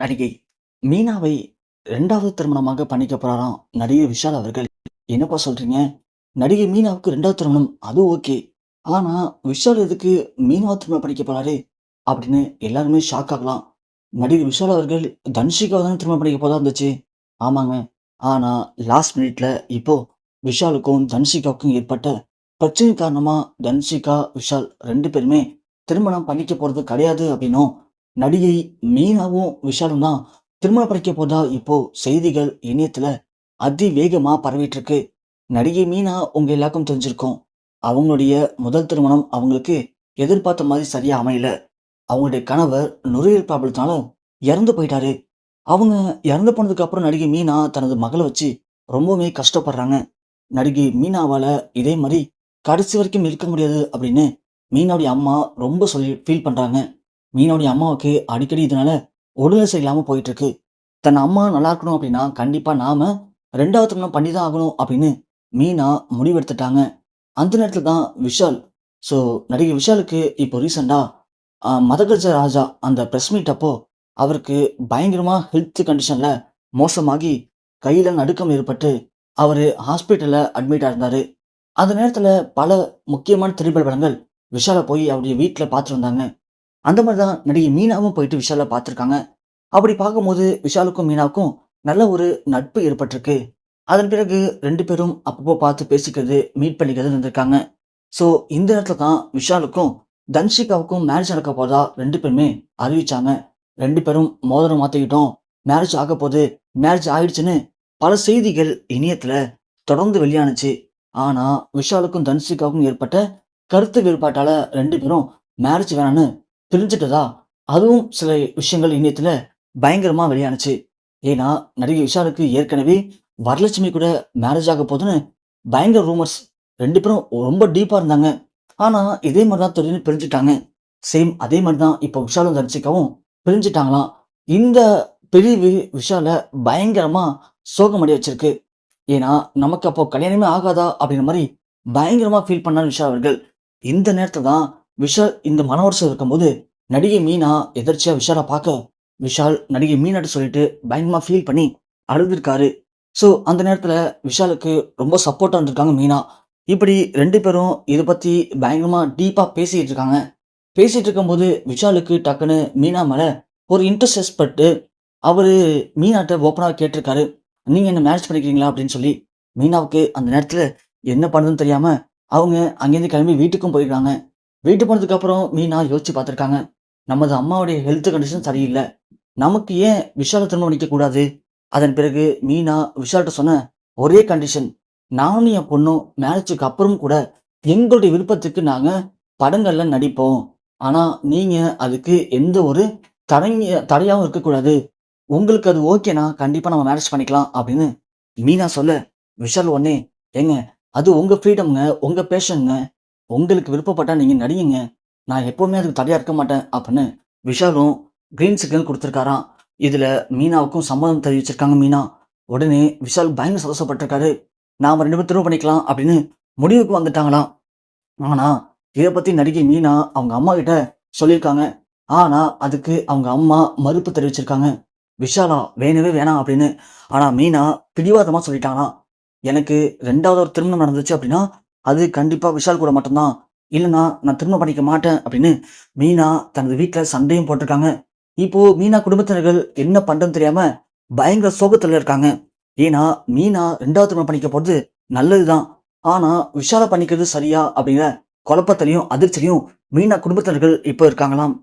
நடிகை மீனாவை ரெண்டாவது திருமணமாக பண்ணிக்க போறாராம் நடிகை விஷால் அவர்கள். என்னப்பா சொல்றீங்க? நடிகை மீனாவுக்கு ரெண்டாவது திருமணம் அது ஓகே. ஆனா விஷால் எதுக்கு மீனாவை திருமணம் பண்ணிக்க போறாரு? அப்படின்னு எல்லாருமே ஷாக் ஆகலாம். நடிகர் விஷால் அவர்கள் தன்ஷிகாவை தானே திருமணம் பண்ணிக்க போதா இருந்துச்சு? ஆமாங்க. ஆனா லாஸ்ட் மினிட்ல இப்போ விஷாலுக்கும் தன்ஷிகாவுக்கும் ஏற்பட்ட பிரச்சனை காரணமா தன்ஷிகா விஷால் ரெண்டு பேருமே திருமணம் பண்ணிக்க போறது கிடையாது அப்படின்னும் நடிகை மீனாவும் விஷாலும் தான் திருமணம் பண்ணிக்க போதா இப்போ செய்திகள் இணையத்துல அதிவேகமா பரவிட்டு இருக்கு நடிகை மீனா உங்க எல்லாருக்கும் தெரிஞ்சிருக்கும். அவங்களுடைய முதல் திருமணம் அவங்களுக்கு எதிர்பார்த்த மாதிரி சரியா அமையல. அவங்களுடைய கணவர் நுரையீரல் ப்ராப்ளத்தினால இறந்து போயிட்டாரு. அவங்க இறந்து போனதுக்கு அப்புறம் நடிகை மீனா தனது மகளை வச்சு ரொம்பவுமே கஷ்டப்படுறாங்க. நடிகை மீனாவால இதே மாதிரி கடைசி வரைக்கும் இருக்க முடியாது அப்படின்னு மீனாவுடைய அம்மா ரொம்ப சொல்லி ஃபீல் பண்றாங்க. மீனோடைய அம்மாவுக்கு அடிக்கடி இதனால உடல் சரியில்லாமல் போயிட்டு இருக்கு தன் அம்மா நல்லா இருக்கணும் அப்படின்னா கண்டிப்பா நாம ரெண்டாவது திருமணம் பண்ணி தான் ஆகணும் அப்படின்னு மீனா முடிவெடுத்துட்டாங்க. அந்த நேரத்தில் தான் விஷால் ஸோ நடிகை விஷாலுக்கு இப்போ ரீசெண்டாக மதகஜ ராஜா அந்த ப்ரெஸ் மீட் அப்போ அவருக்கு பயங்கரமாக ஹெல்த் கண்டிஷனில் மோசமாகி கையில் நடுக்கம் ஏற்பட்டு அவர் ஹாஸ்பிட்டலில் அட்மிட்டாக இருந்தார் அந்த நேரத்தில் பல முக்கியமான திரைப்பட படங்கள் விஷாலை போய் அவருடைய வீட்டில் பார்த்துட்டு வந்தாங்க. அந்த மாதிரி தான் நடிகை மீனாவும் போயிட்டு விஷாலை பார்த்துருக்காங்க. அப்படி பார்க்கும்போது விஷாலுக்கும் மீனாவுக்கும் நல்ல ஒரு நட்பு ஏற்பட்டிருக்கு. அதன் பிறகு ரெண்டு பேரும் அப்பப்போ பார்த்து பேசிக்கிறது மீட் பண்ணிக்கிறது இருந்திருக்காங்க. ஸோ இந்த நேரத்தில் தான் விஷாலுக்கும் தன்ஷிகாவுக்கும் மேரேஜ் நடக்க போதா ரெண்டு பேருமே அறிவிச்சாங்க. ரெண்டு பேரும் மோதிரம் மாற்றிக்கிட்டோம் மேரேஜ் ஆக போகுது. மேரேஜ் ஆயிடுச்சுன்னு பல செய்திகள் இணையத்தில் தொடர்ந்து வெளியானுச்சு. ஆனால் விஷாலுக்கும் தன்ஷிகாவுக்கும் ஏற்பட்ட கருத்து வேறுபாட்டால் ரெண்டு பேரும் மேரேஜ் வேணான்னு பிரிஞ்சுட்டதா அதுவும் சில விஷயங்கள் இணையத்தில் பயங்கரமாக வெளியானுச்சு. ஏன்னா நடிகை விஷாலுக்கு ஏற்கனவே வரலட்சுமி கூட மேரேஜ் ஆக போகுதுன்னு பயங்கர ரூமர்ஸ் ரெண்டு பேரும் ரொம்ப டீப்பாக இருந்தாங்க. ஆனால் இதே மாதிரி தான் திடீர்னு பிரிஞ்சுட்டாங்க. சேம் அதே மாதிரி தான் இப்போ விஷாலும் தரிசிக்கவும் பிரிஞ்சுட்டாங்களாம். இந்த பிரிவு விஷாலை பயங்கரமாக சோகமடைய வச்சிருக்கு. ஏன்னா நமக்கு அப்போ கல்யாணமே ஆகாதா? அப்படின்ற மாதிரி பயங்கரமாக ஃபீல் பண்ணார் விஷால் அவர்கள். இந்த நேரத்தில் தான் விஷால் இந்த மன வருஷம் இருக்கும்போது நடிகை மீனா எதிர்ச்சியா விஷாலை பார்க்க விஷால் நடிகை மீனாட்ட சொல்லிட்டு பயங்கரமா ஃபீல் பண்ணி அழுதுருக்காரு. ஸோ அந்த நேரத்தில் விஷாலுக்கு ரொம்ப சப்போர்ட்டாக இருந்திருக்காங்க மீனா. இப்படி ரெண்டு பேரும் இதை பற்றி பயங்கரமாக டீப்பாக பேசிகிட்டு இருக்காங்க. பேசிகிட்டு இருக்கும்போது விஷாலுக்கு டக்குன்னு மீனா மேலே ஒரு இன்ட்ரெஸ்ட் ஏற்பட்டு அவர் மீனாட்ட ஓப்பனாக கேட்டிருக்காரு. நீங்கள் என்ன மேரேஜ் பண்ணிக்கிறீங்களா? அப்படின்னு சொல்லி மீனாவுக்கு அந்த நேரத்தில் என்ன பண்ணுதுன்னு தெரியாமல் அவங்க அங்கேருந்து கிளம்பி வீட்டுக்கும் போயிருக்காங்க. வீட்டு போனதுக்கப்புறம் மீனா யோசிச்சு பார்த்துருக்காங்க. நமது அம்மாவுடைய ஹெல்த் கண்டிஷன் சரியில்லை. நமக்கு ஏன் விஷாலை திரும்ப நிற்கக்கூடாது அதன் பிறகு மீனா விஷால்கிட்ட சொன்ன ஒரே கண்டிஷன் நானும் என் பொண்ணும் மேரேஜுக்கு அப்புறம் கூட எங்களுடைய விருப்பத்துக்கு நாங்கள் படங்கள்ல நடிப்போம். ஆனால் நீங்கள் அதுக்கு எந்த ஒரு தடங்க தடையாகவும் இருக்கக்கூடாது உங்களுக்கு அது ஓகேனா கண்டிப்பாக நம்ம மேரேஜ் பண்ணிக்கலாம் அப்படின்னு மீனா சொல்ல விஷால் ஒன்னே ஏங்க அது உங்கள் ஃப்ரீடம்ங்க உங்கள் பேஷனுங்க உங்களுக்கு விருப்பப்பட்டா நீங்கள் நடியுங்க நான் எப்போவுமே அதுக்கு தடையாக இருக்க மாட்டேன் அப்படின்னு விஷாலும் கிரீன் சிக்னல் கொடுத்துருக்காராம். இதில் மீனாவுக்கும் சம்மதம் தெரிவிச்சிருக்காங்க மீனா. உடனே விஷால் பயங்கர சந்தோஷப்பட்டிருக்காரு. நாம் ரெண்டு பேரும் திரும்ப பண்ணிக்கலாம் அப்படின்னு முடிவுக்கு வந்துட்டாங்களாம். ஆனால் இதை பற்றி நடிகை மீனா அவங்க அம்மா கிட்ட சொல்லியிருக்காங்க. ஆனால் அதுக்கு அவங்க அம்மா மறுப்பு தெரிவிச்சிருக்காங்க. விஷாலா வேணவே வேணாம் அப்படின்னு. ஆனால் மீனா பிடிவாதமாக சொல்லிட்டாங்களாம். எனக்கு ரெண்டாவது ஒரு திருமணம் நடந்துச்சு அப்படின்னா அது கண்டிப்பாக விஷால் கூட மட்டும்தான். இல்லைன்னா நான் திரும்ப பண்ணிக்க மாட்டேன் அப்படின்னு மீனா தனது வீட்டில் சண்டையும் போட்டிருக்காங்க. இப்போ மீனா குடும்பத்தினர்கள் என்ன பண்ணுறதுன்னு தெரியாம பயங்கர சோகத்தில் இருக்காங்க. ஏன்னா மீனா ரெண்டாவது திருமணம் பண்ணிக்க நல்லது நல்லதுதான். ஆனா விஷால பண்ணிக்கிறது சரியா அப்படிங்கிற குழப்பத்திலையும் அதிர்ச்சிலையும் மீனா குடும்பத்தினர்கள் இப்போ இருக்காங்களாம்.